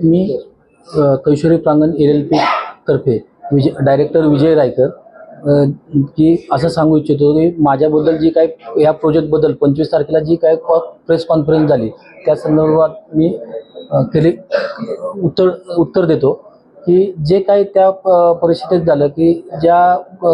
मी कैशोरी प्रांगण L L P तर्फे विजय director विजय रायकर की असं सांगू इच्छितो की माझ्याबद्दल जी काय या प्रोजेक्टबद्दल पंचवीस तारखेला जी काय प्रेस कॉन्फरन्स झाली त्या संदर्भात मी केली उत्तर उत्तर देतो की जे काही त्या प- परिस्थितीत झालं की ज्या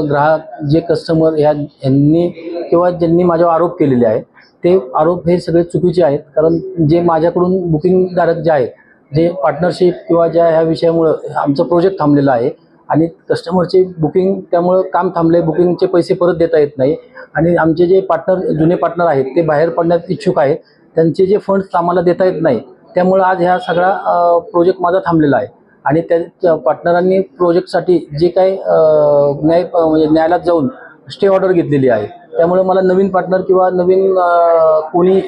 ग्राहक जे कस्टमर ह्या यांनी किंवा ज्यांनी माझ्यावर आरोप केलेले आहेत ते आरोप हे सगळे चुकीचे आहेत कारण जे माझ्याकडून बुकिंगधारक जे आहेत जे पार्टनरशिप किंवा ज्या ह्या विषयामुळं आमचं प्रोजेक्ट थांबलेलं आहे आणि कस्टमरचे बुकिंग त्यामुळं काम थांबले बुकिंगचे पैसे परत देता येत नाही. आणि आमचे जे पार्टनर जुने पार्टनर आहेत ते बाहेर पडण्यात इच्छुक आहेत. त्यांचे जे फंड्स आम्हाला देता येत नाही त्यामुळं आज ह्या सगळा प्रोजेक्ट माझा थांबलेला आहे. आणि त्या पार्टनरांनी प्रोजेक्टसाठी जे काही न्याय म्हणजे न्यायालयात जाऊन स्टे ऑर्डर घेतलेली आहे. त्यामुळे मला नवीन पार्टनर किंवा नवीन कोणी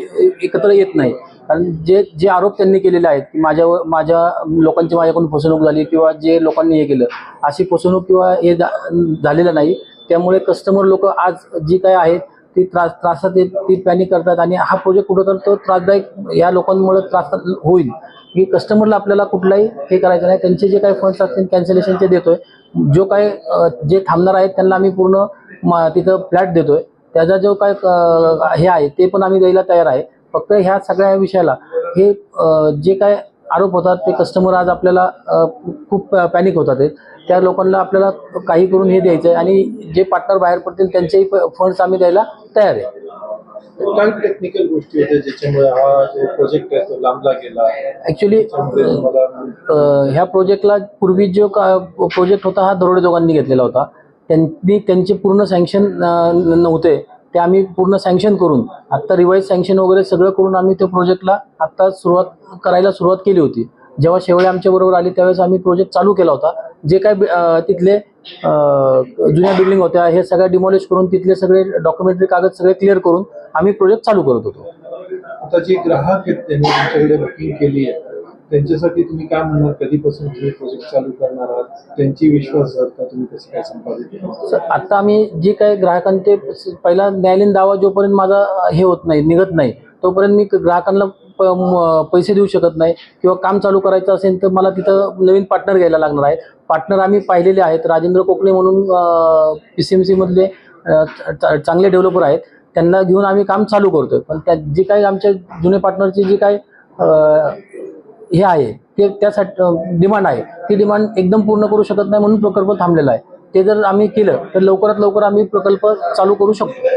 एकत्र येत नाही. कारण जे जे आरोप त्यांनी केलेले आहेत की माझ्यावर माझ्या लोकांची माझ्याकडून फसवणूक झाली किंवा जे लोकांनी हे केलं अशी फसवणूक किंवा हे झालेलं नाही. त्यामुळे कस्टमर लोक आज जी काय आहेत ती त्रास त्रासात येत ती पॅनिक करतात आणि हा प्रोजेक्ट कुठं तर तो त्रासदायक या लोकांमुळे त्रास होईल. की कस्टमरला आपल्याला कुठलाही हे करायचं नाही. त्यांचे जे काही फंड्स असतील कॅन्सलेशनचे देतोय. जो काय जे थांबणार आहेत त्यांना आम्ही पूर्ण तिथं फ्लॅट देतोय. त्याचा जो काय हे आहे ते पण आम्ही द्यायला तयार आहे. फक्त ह्या सगळ्या विषयाला हे जे काय आरोप होतात ते कस्टमर आज आपल्याला खूप पॅनिक होतात. त्या लोकांना आपल्याला काही करून हे द्यायचं आहे आणि जे पार्टनर बाहेर पडतील त्यांचेही फंड्स आम्ही द्यायला तयार आहे. काय टेक्निकल गोष्टी होत्या ज्याच्यामुळे हा जो प्रोजेक्ट आहे तो लांबला गेला? ॲक्च्युली त्याच्यामुळे तुम्हाला अ, ह्या प्रोजेक्टला पूर्वी जो का प्रोजेक्ट होता हा दरोडे दोघांनी घेतलेला होता. त्यांनी त्यांचे पूर्ण सँक्शन नव्हते. ते आम्ही पूर्ण सँक्शन करून आत्ता रिवाईज सँक्शन वगैरे सगळं करून आम्ही त्या प्रोजेक्टला आत्ता सुरुवात करायला सुरुवात केली होती. जेव्हा शेवळे आमच्याबरोबर आली त्यावेळेस आम्ही प्रोजेक्ट चालू केला होता. जे काय तिथले जुन्या बिल्डिंग होत्या हे सगळ्या डिमॉलिश करून तिथले सगळे डॉक्युमेंटरी कागद सगळे क्लिअर करून आम्ही प्रोजेक्ट चालू करत होतो. आता जी ग्राहक आहेत त्यांनी तुमच्याकडे बुकिंग केली आहे. त्यांच्यासाठी तुम्ही काय म्हणणार? कधीपासून तुम्ही प्रोजेक्ट चालू करणार आहात? त्यांची विश्वासार्हता तुम्ही कसं काय संपादित सर, आता आम्ही जे काही ग्राहकांचे पहिला न्यायालयीन दावा जोपर्यंत माझा हे होत नाही निघत नाही तोपर्यंत मी ग्राहकांना प- पैसे देऊ शकत नाही किंवा काम चालू करायचं असेल तर मला तिथं नवीन पार्टनर घ्यायला लागणार आहे पार्टनर आम्ही पाहिलेले आहेत. राजेंद्र कोकणे म्हणून पी सी एम सीमधले चांगले डेव्हलपर आहेत. त्यांना घेऊन आम्ही काम चालू करतोय. पण त्या जे काही आमच्या जुने पार्टनरचे जे काही हे आहे. ते त्यासाठी डिमांड आहे. ती डिमांड एकदम पूर्ण करू शकत नाही म्हणून प्रकल्प थांबलेला आहे. ते जर आम्ही केलं तर लवकरात लवकर आम्ही प्रकल्प चालू करू शकतो.